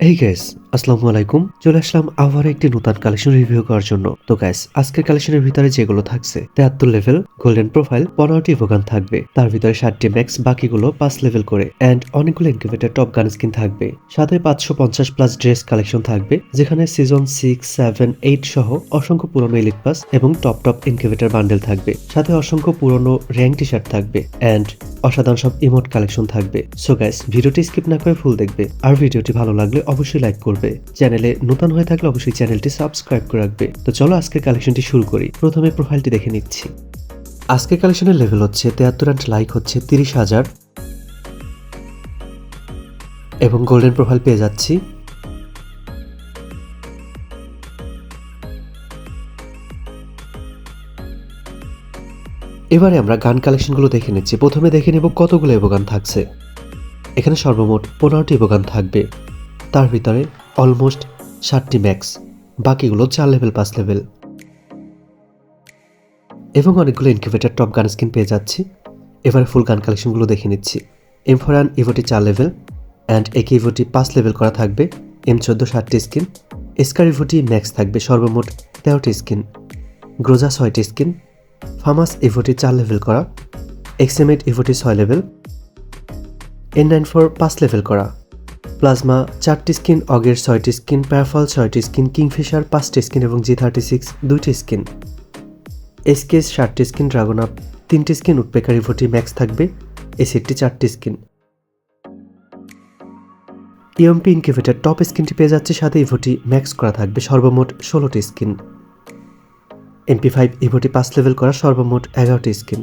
এই গ্যাস আসসালামু আলাইকুম। চলে আসলাম আবার একটি নতুন কালেকশন রিভিউ করার জন্য। তো গ্যাস আজকের কালেকশনের ভিতরে যেগুলো থাকছে, তেহাত্তর লেভেল গোল্ডেন প্রোফাইল পনেরোটি ভোগান থাকবে। তার ভিতরে ষাটটি ম্যাক্স বাকিগুলো পাঁচ লেভেল করে। অ্যান্ড অনেকগুলো ইনকিউবেটার টপ গান স্কিন থাকবে। সাথে পাঁচশো পঞ্চাশ প্লাস ড্রেস কালেকশন থাকবে, যেখানে সিজন সিক্স সেভেন এইট সহ অসংখ্য পুরনো ইলিট পাস এবং টপ টপ ইনকিউবেটার বান্ডেল থাকবে। সাথে অসংখ্য পুরনো র্যাঙ্ক টি শার্ট থাকবে অ্যান্ড অসাধারণ সব ইমোট কালেকশন থাকবে। সো গাইস ভিডিওটি স্কিপ না করে ফুল দেখবে। আর ভিডিওটি ভালো লাগলে অবশ্যই লাইক করবে। চ্যানেলে নতুন হয়ে থাকলে অবশ্যই চ্যানেলটি সাবস্ক্রাইব করে রাখবে। তো চলো আজকের কালেকশনটি শুরু করি। প্রথমে প্রোফাইলটি দেখে নিচ্ছি। আজকের কালেকশনের লেভেল হচ্ছে তেহাত্তর অ্যান্ড লাইক হচ্ছে তিরিশ হাজার। এবং গোল্ডেন প্রোফাইল পেয়ে যাচ্ছি। এবারে আমরা গান কালেকশনগুলো দেখে নিচ্ছি। প্রথমে দেখে নেব কতগুলো এবোগান থাকছে। এখানে সর্বমোট পনেরোটি এবোগান থাকবে। তার ভিতরে অলমোস্ট ষাটটি ম্যাক্স, বাকিগুলো চার লেভেল, পাঁচ লেভেল। এবং অনেকগুলো ইনকিউবেটার টপ গান স্কিন পেয়ে যাচ্ছি। এবারে ফুল গান কালেকশনগুলো দেখে নিচ্ছি। এম ফোরান ইভোটি চার লেভেল অ্যান্ড একে ইভোটি পাঁচ লেভেল করা থাকবে। এম চোদ্দ ষাটটি স্কিন এসকার ইভোটি ম্যাক্স থাকবে সর্বমোট তেরোটি স্কিন গ্রোজা ছয়টি স্কিন ফার্মাস ইভোটি চার লেভেল করা এক্সএমএট ইভোটি ছয় লেভেল এন নাইন ফোর পাঁচ লেভেল করা। প্লাজমা চারটি স্কিন, অগের ছয়টি স্কিন, প্যারফল ছয়টি স্কিন, কিংফিশার পাঁচটি স্কিন এবং জি থার্টি সিক্স দুইটি স্কিন। এসকেস ষাটটি স্কিন ড্রাগন আপ তিনটি স্কিন, উৎপেকার ইভোটি ম্যাক্স থাকবে, এসিডটি চারটি স্কিন। ইএমপি ইনকিউবেটার টপ স্কিনটি পেয়ে যাচ্ছে সাথে ইভোটি ম্যাক্স করা থাকবে সর্বমোট ষোলোটি স্কিন। এমপি ফাইভ ইভোটি পাঁচ লেভেল করা সর্বমোট এগারোটি স্কিন।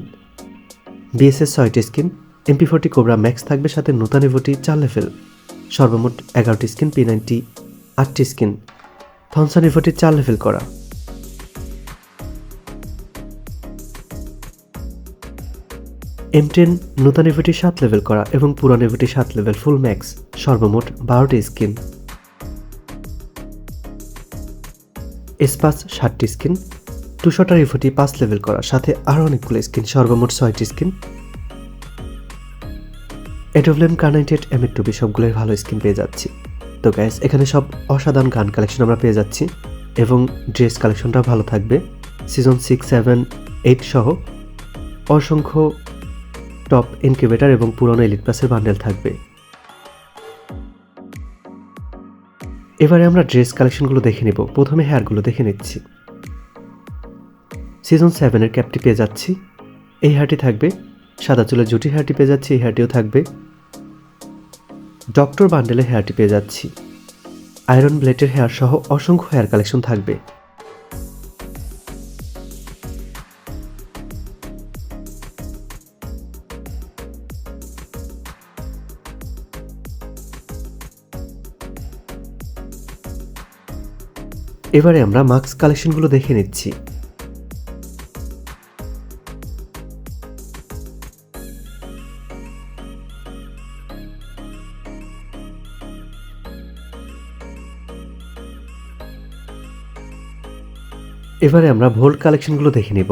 বিএসএস ছয়টি skin, MP forty cobra max থাকবে সাথে, নতুন ইভোটি চার লেভেল। সর্বমোট এগারোটি স্কিন পি নাইনটি আটটি স্কিন। থনসন ইভোটি চার লেভেল করা। এম টেন নতুন ইভোটি সাত লেভেল করা এবং পুরান ইভোটি সাত লেভেল ফুল ম্যাক্স, সর্বমোট বারোটি স্কিন। এসপাস ষাটটি স্কিন। টুশটার ইভোটি পাঁচ লেভেল করা, সাথে আরও অনেকগুলো স্কিন, সর্বমোট ছয়টি স্কিন। এডোভলেম কার্নাইটেড এম এর টুবি সবগুলোই ভালো স্কিন পেয়ে যাচ্ছি। তো গ্যাস এখানে সব অসাধারণ গান কালেকশন আমরা পেয়ে যাচ্ছি এবং ড্রেস কালেকশনটাও ভালো থাকবে। সিজন সিক্স সেভেন এইট সহ অসংখ্য টপ ইনকিউবেটার এবং পুরনো এলিট প্লাসের বান্ডেল থাকবে। এবারে আমরা ড্রেস কালেকশনগুলো দেখে নেব। প্রথমে হেয়ারগুলো দেখে নিচ্ছি। সিজন সেভেনের ক্যাপটি পেয়ে যাচ্ছি। এই হেয়ারটি থাকবে সাদা চুলের জুটি হেয়ারটি পেয়ে যাচ্ছি, এই হেয়ারটিও থাকবে। ডক্টর বান্ডেলের হেয়ারটি পেয়ে যাচ্ছি। আয়রন ব্লেডের হেয়ার সহ অসংখ্য হেয়ার কালেকশন থাকবে। এবারে আমরা মাস্ক কালেকশনগুলো দেখে নিচ্ছি। এবারে আমরা ভোল্ট কালেকশনগুলো দেখে নিব।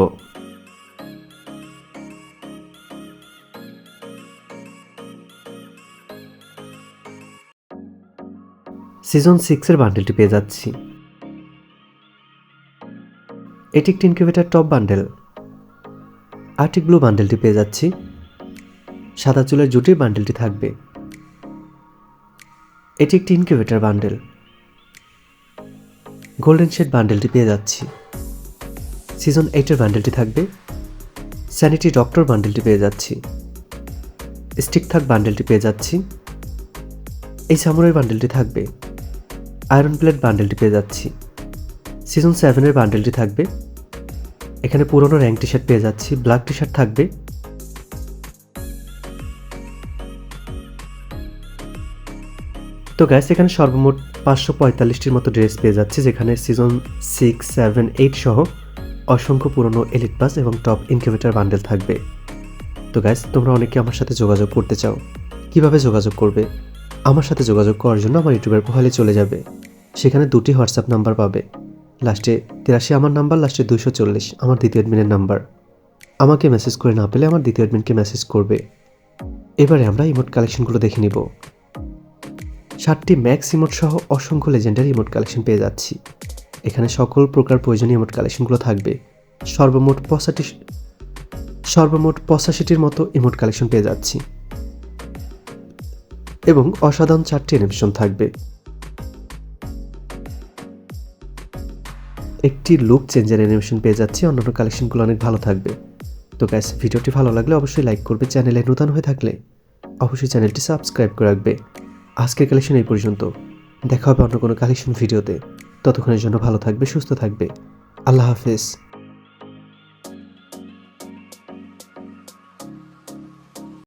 সিজন সিক্সের বান্ডেলটি পেয়ে যাচ্ছি। এটি একটি incubator top bundle. Arctic blue বান্ডেলটি পেয়ে যাচ্ছি। সাদা চুলের জুটির বান্ডেলটি থাকবে। এটি একটি ইনকিউবেটার বান্ডেল। গোল্ডেন শেড বান্ডেলটি পেয়ে যাচ্ছি। সিজন এইটের বান্ডেলটি থাকবে। স্যানিটি ডক্টর বান্ডেলটি পেয়ে যাচ্ছি। স্টিক থাক বান্ডেলটি পেয়ে যাচ্ছি। এই সামুরাই বান্ডেলটি থাকবে। আয়রন প্লেট বান্ডেলটি পেয়ে যাচ্ছি। সিজন সেভেনের বান্ডেলটি থাকবে। এখানে পুরনো র্যাঙ্ক টি শার্ট পেয়ে যাচ্ছি। ব্ল্যাক টি শার্ট থাকবে। তো গ্যাস এখানে সর্বমোট পাঁচশো পঁয়তাল্লিশটির মতো ড্রেস পেয়ে যাচ্ছে, যেখানে সিজন সিক্স সেভেন এইট সহ অসংখ্য পুরনো এলিট পাস এবং টপ ইনকিউবেটার বান্ডেল থাকবে। তো গ্যাস তোমরা অনেকে আমার সাথে যোগাযোগ করতে চাও, কীভাবে যোগাযোগ করবে? আমার সাথে যোগাযোগ করার জন্য আমার ইউটিউবের প্রোফাইলে চলে যাবে। সেখানে দুটি হোয়াটসঅ্যাপ নাম্বার পাবে। লাস্টে তিরাশি আমার নাম্বার লাস্টে দুশো চল্লিশ আমার দ্বিতীয় অ্যাডমিনের নাম্বার আমাকে মেসেজ করে না পেলে আমার দ্বিতীয় অ্যাডমিনকে মেসেজ করবে। এবারে আমরা ইমোট কালেকশনগুলো দেখে নিব। ষাটটি ম্যাক্স ইমোট সহ অসংখ্য লেজেন্ডারি ইমোট কালেকশন পেয়ে যাচ্ছি। এখানে সকল প্রকার প্রয়োজনীয় ইমোট কালেকশনগুলো থাকবে। সর্বমোট পঁচাশি সর্বমোট পঁচাশিটির মতো ইমোট কালেকশন পেয়ে যাচ্ছি। এবং অসাধারণ চারটি অ্যানিমেশন থাকবে। একটি লুক চেঞ্জের অ্যানিমেশন পেয়ে যাচ্ছি, অন্যান্য কালেকশনগুলো অনেক ভালো থাকবে। তো গ্যাস ভিডিওটি ভালো লাগলে অবশ্যই লাইক করবে চ্যানেলে নতুন হয়ে থাকলে অবশ্যই চ্যানেলটি সাবস্ক্রাইব করে রাখবে। আজকের কালেকশন এই পর্যন্ত। দেখা হবে অন্য কোনো কালেকশন ভিডিওতে ততক্ষণের জন্য ভালো থাকবে সুস্থ থাকবে। আল্লাহ হাফেজ।